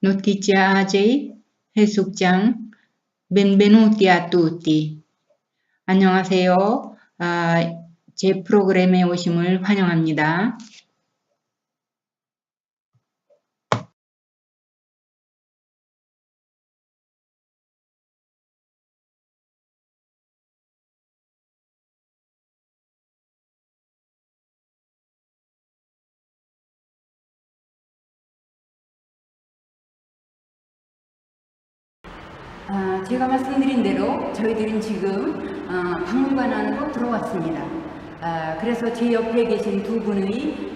Notizia AJ 해수장 a tutti. 안녕하세요. 아, 제 프로그램에 오심을 환영합니다. 아, 제가 말씀드린 대로 저희들은 지금 아, 박물관 안으로 들어왔습니다. 아, 그래서 제 옆에 계신 두 분의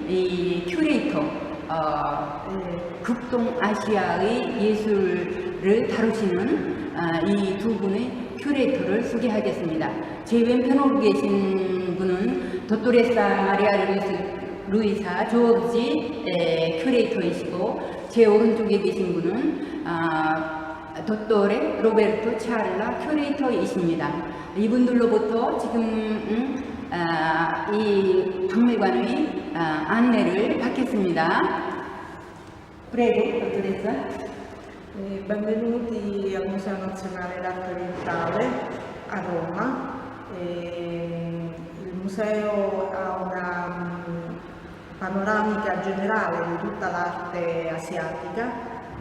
이 큐레이터, 어, 극동 아시아의 예술을 다루시는 아, 이두 분의 큐레이터를 소개하겠습니다. 제 왼편으로 계신 분은 도토레사 마리아 루이스, 루이사 조르지 에, 큐레이터이시고 제 오른쪽에 계신 분은 아, 도토레 로베르토 차를라 큐레이터이십니다. 이분들로부터 지금 음, 아, 이 박물관의 아, 안내를 받겠습니다. 프레고 도토레사. Eh, Benvenuti al Museo Nazionale d'Arte Orientale a Roma. Eh, il museo ha una mm, panoramica generale di tutta l'arte asiatica,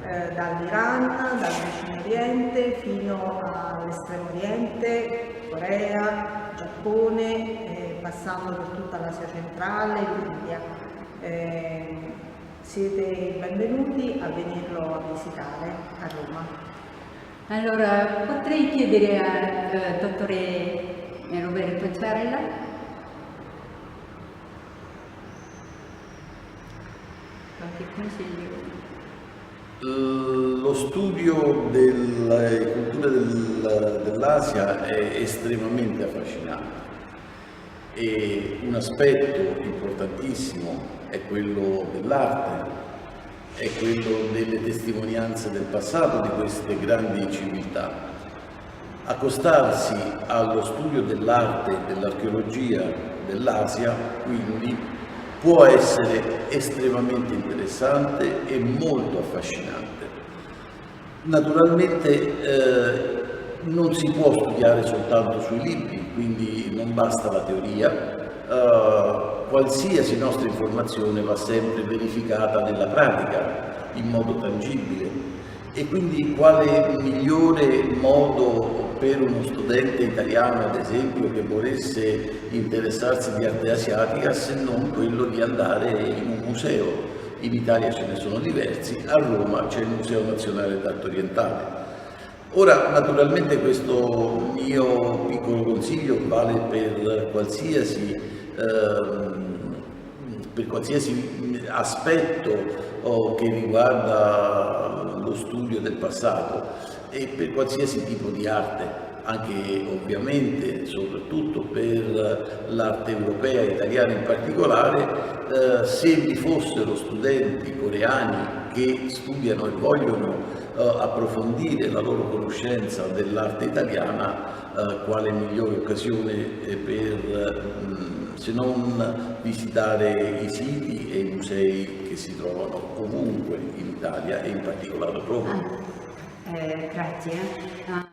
eh, dall'Iran, dal vicino Oriente fino all'estremo Oriente, Corea, Giappone, eh, passando per tutta l'Asia centrale e l'India. Eh, siete benvenuti a venirlo a visitare a Roma. Allora, potrei chiedere al eh, dottore Roberto Ciarella? Qualche consiglio? Lo studio delle culture del- dell'Asia è estremamente affascinante e un aspetto importantissimo è quello dell'arte, è quello delle testimonianze del passato di queste grandi civiltà. Accostarsi allo studio dell'arte e dell'archeologia dell'Asia, quindi, può essere estremamente interessante e molto affascinante. Naturalmente eh, non si può studiare soltanto sui libri, quindi non basta la teoria, eh, qualsiasi nostra informazione va sempre verificata nella pratica, in modo tangibile. E quindi quale migliore modo per uno studente italiano, ad esempio, che volesse interessarsi di arte asiatica, se non quello di andare in un museo? In Italia ce ne sono diversi, a Roma c'è il Museo Nazionale d'Arte Orientale. Ora, naturalmente questo mio piccolo consiglio vale per qualsiasi, ehm, per qualsiasi aspetto oh, che riguarda lo studio del passato e per qualsiasi tipo di arte, anche ovviamente, soprattutto per l'arte europea e italiana in particolare, eh, se vi fossero studenti coreani che studiano e vogliono eh, approfondire la loro conoscenza dell'arte italiana, eh, quale migliore occasione eh, per mh, se non visitare i siti e i musei che si trovano ovunque in Italia e in particolare a Roma. Eh, grazie. 아,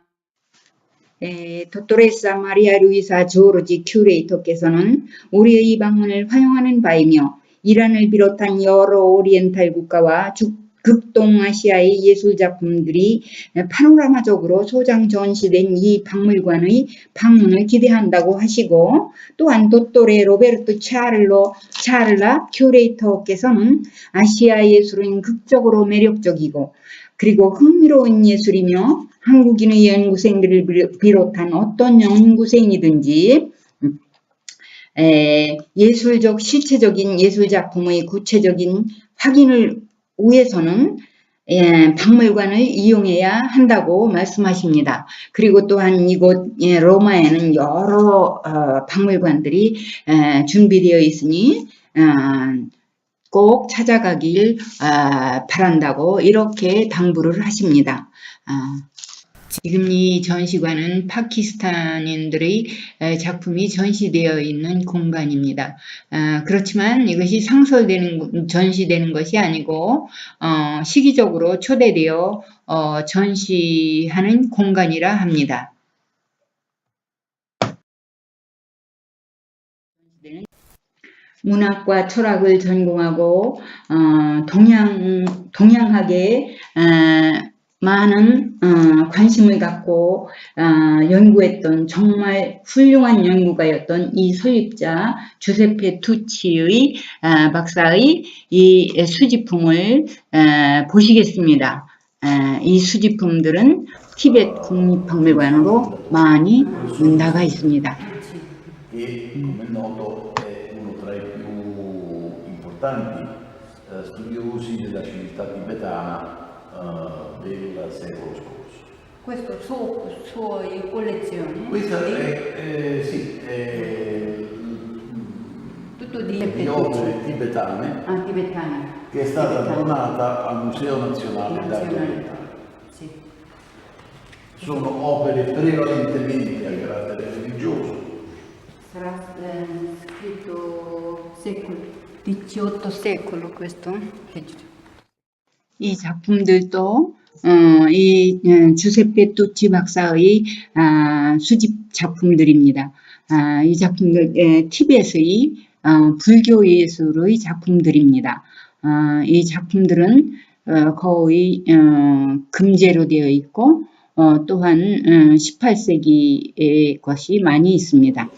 에, 도토레사 마리아 루이사 조르지 큐레이터께서는 우리의 방문을 환영하는 바이며 이란을 비롯한 여러 오리엔탈 국가와 주- 극동아시아의 예술 작품들이 파노라마적으로 소장 전시된 이 박물관의 방문을 기대한다고 하시고 또한 도토레 로베르토 차를로 차를라 큐레이터께서는 아시아 예술은 극적으로 매력적이고 그리고 흥미로운 예술이며 한국인의 연구생들을 비롯- 비롯한 어떤 연구생이든지 음, 에, 예술적 실체적인 예술 작품의 구체적인 확인을 위해서는 예, 박물관을 이용해야 한다고 말씀하십니다. 그리고 또한 이곳 예, 로마에는 여러 어, 박물관들이 에, 준비되어 있으니 어, 꼭 찾아가길 아, 바란다고 이렇게 당부를 하십니다. 아, 지금 이 전시관은 파키스탄인들의 에, 작품이 전시되어 있는 공간입니다. 아, 그렇지만 이것이 상설되는 전시되는 것이 아니고 어, 시기적으로 초대되어 어, 전시하는 공간이라 합니다. 문학과 철학을 전공하고 어, 동양 동양학에 어, 많은 어, 관심을 갖고 어, 연구했던 정말 훌륭한 연구가였던 이 설립자 주세페 투치의 어, 박사의 이 수집품을 어, 보시겠습니다. 어, 이 수집품들은 티벳 국립박물관으로 많이 나가 있습니다. che importanti eh, studiosi della civiltà tibetana eh, del secolo scorso. Questo suo, suoi collezioni. Questa è, eh, sì, è tutto di, di opere tibetane ah, tibetani. che è stata Tibetani. donata al Museo Nazionale d'Arte. Orientale. Sì. Sono opere prevalentemente a carattere religioso, Sarà eh, scritto secolo, XVIII secolo questo? 이 작품들도 어, 이 어, 주세페 투치 박사의 아, 수집 작품들입니다. 아, 이 작품들 에, 티벳의 어, 불교 예술의 작품들입니다. 아, 이 작품들은 어, 거의 어, 금제로 되어 있고 어, 또한 어, 18세기의 것이 많이 있습니다.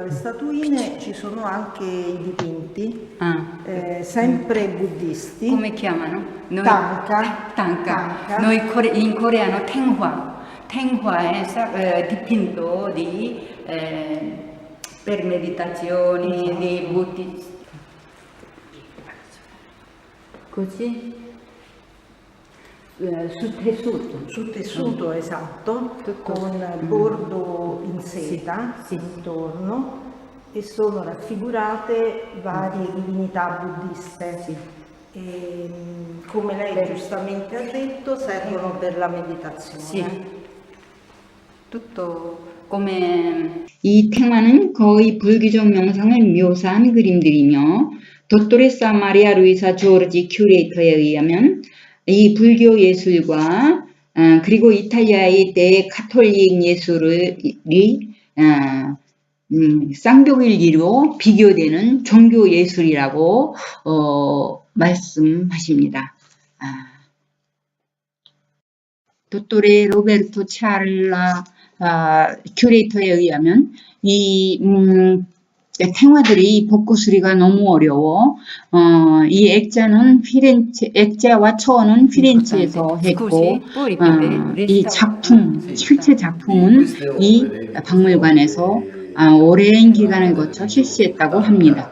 Alle statuine ci sono anche i dipinti, Ah, eh, sempre buddisti. come chiamano? Noi, Tanka. Tanka. Tanka. Noi in coreano Tenhwa. Tenhwa è eh, dipinto di, eh, per meditazioni di buddisti. Così eh, su tessuto. Su tessuto esatto, Tutto. con bordo in seta Sì, sì. intorno e sono raffigurate varie divinità buddiste. Sì. E, mm, come lei giustamente ha detto, servono per la meditazione. Sì. Tutto come 이 테마는 거의 불교적 명상을 묘사한 그림들이며 도토레사 마리아 루이사 조르지 큐레이터에 의하면 이 불교 예술과 어, 그리고 이탈리아의 때 카톨릭 예술이 어, 음, 쌍벽일기로 비교되는 종교 예술이라고 어, 말씀하십니다. 아, 도토레 로베르토 차를라 아, 큐레이터에 의하면 이 음, 탱화들이 복구 수리가 너무 어려워 어, 이 액자는 피렌체 액자와 초원은 피렌체에서 했고? 어, 이 작품 실제 작품은 이 박물관에서 아, 오랜 기간을 거쳐 실시했다고 합니다.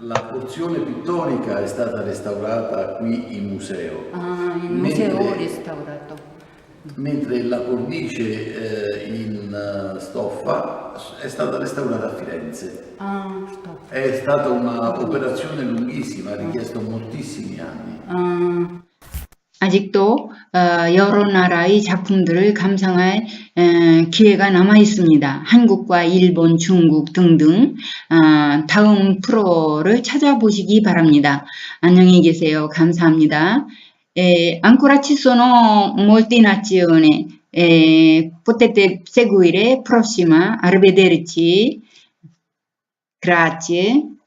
La porzione pittorica è stata restaurata qui in museo, ah, il museo restaurato. Mentre la cornice eh, in eh, stoffa è stata restaurata a Firenze. Ah. È stata un'operazione lunghissima, ha richiesto moltissimi anni. Ah, 아직도 어, 여러 나라의 작품들을 감상할 에, 기회가 남아 있습니다. 한국과 일본, 중국 등등 어, 다음 프로를 찾아보시기 바랍니다. 안녕히 계세요. 감사합니다. Eh, ancora ci sono molte nazioni. Eh, potete seguire prossima. Arrivederci. Grazie.